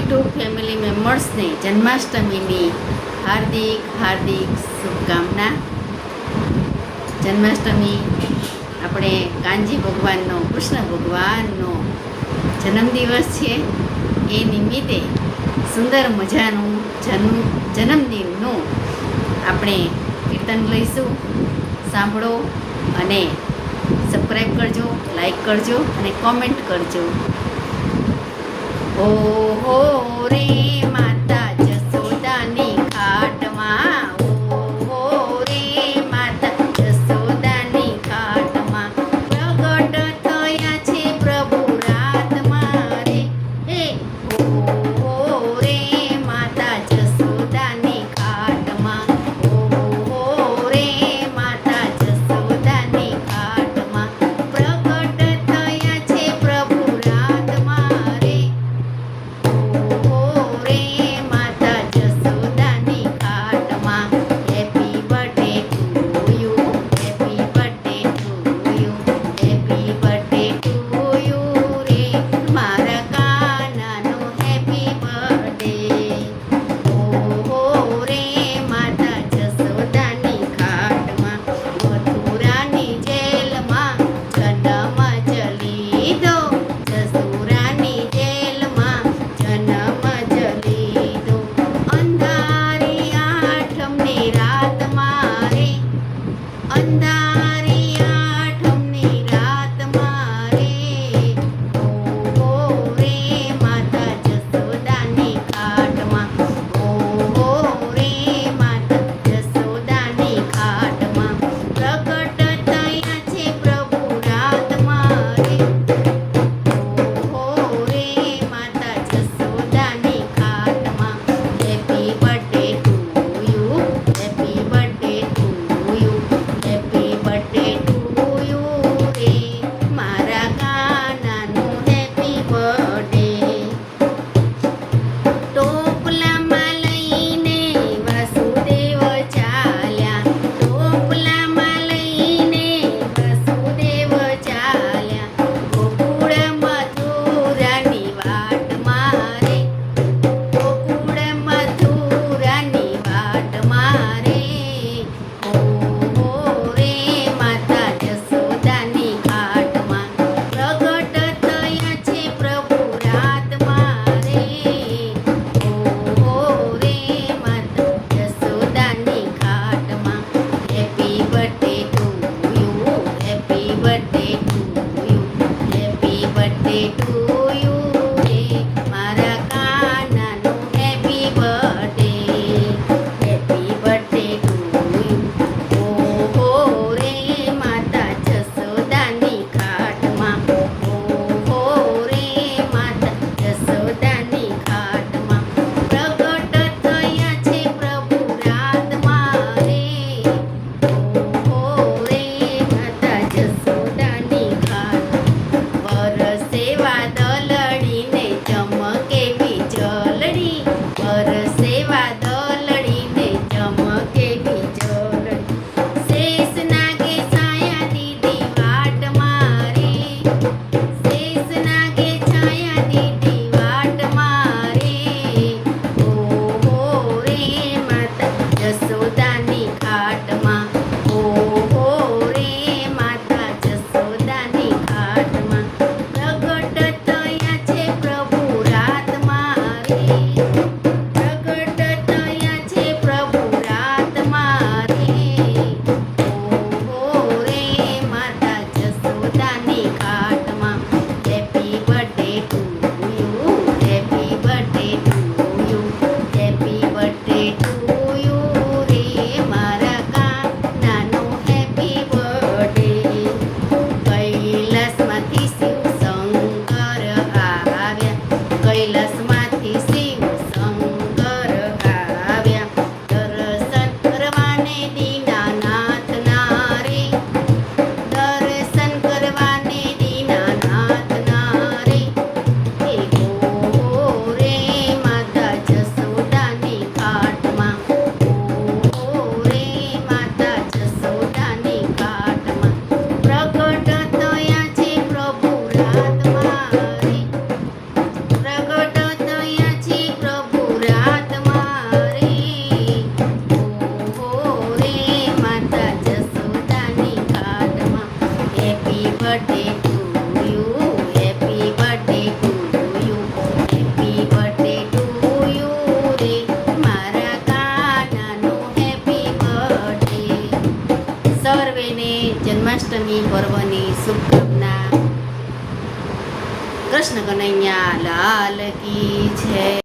YouTube family મેમ્બર્સને જન્માષ્ટમીની હાર્દિક હાર્દિક શુભકામના. જન્માષ્ટમી આપણે કાનજી ભગવાનનો, કૃષ્ણ ભગવાનનો જન્મદિવસ છે. એ નિમિત્તે સુંદર મજાનું જન્મ, જન્મદિનનું આપણે કીર્તન લઈશું. સાંભળો અને સબસ્ક્રાઈબ કરજો લાઈક કરજો અને કોમેન્ટ કરજો. ઓહો. मोरे but 啊。જન્માષ્ટમી પર્વની શુભકામના. કૃષ્ણ કનૈયા લાલ કી છે